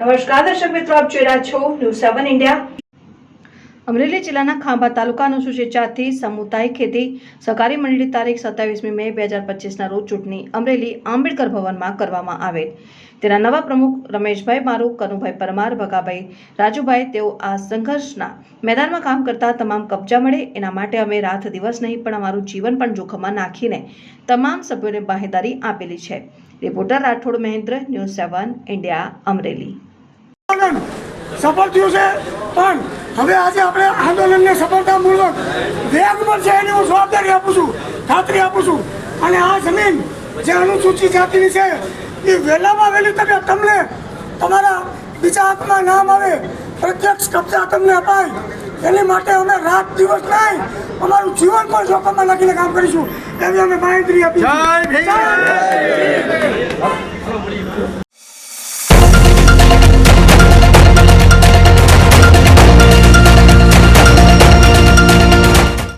નમસ્કાર, દર્શક મિત્રો, આપ જોઈ રહ્યા છો ન્યૂઝ સેવન ઇન્ડિયા અમરેલી જિલ્લાના ખાંભા તાલુકા અનુસૂચિત જાતિ સમુદાય ખેતી સહકારી મંડળી તારીખ સત્યાવીસમી મે બે હજાર પચીસના રોજ ચૂંટણી અમરેલી આંબેડકર ભવનમાં કરવામાં આવેલ. તેના નવા પ્રમુખ રમેશભાઈ મારુ, કનુભાઈ પરમાર, ભગાભાઈ રાજુભાઈ તેઓ આ સંઘર્ષના મેદાનમાં કામ કરતા તમામ કબજા મળે. એના માટે અમે રાત દિવસ નહીં, પણ અમારું જીવન પણ જોખમમાં નાખીને તમામ સભ્યોને બાહેદારી આપેલી છે. Reporter Rathod Mahendra news seven India Amreli. આંદોલન સફળ થયું છે. પણ હવે આજે આપણે આંદોલનને સફળતાપૂર્વક વેગ મળશે એની હું જવાબદારી આપું છું ખાતરી આપું છું. અને આ જમીન જે અનુસૂચિત જાતિની છે એ વહેલામાં વહેલી તકે તમને તમારા બીજા હાથમાં નામ આવે પ્રત્યક્ષ કબજા તમને અપાય. એની માટે અમે રાત દિવસ નહીં અમારું જીવન પણ જોખમમાં નાખીને કામ કરીશું. એવી અમે માહિતી આપી.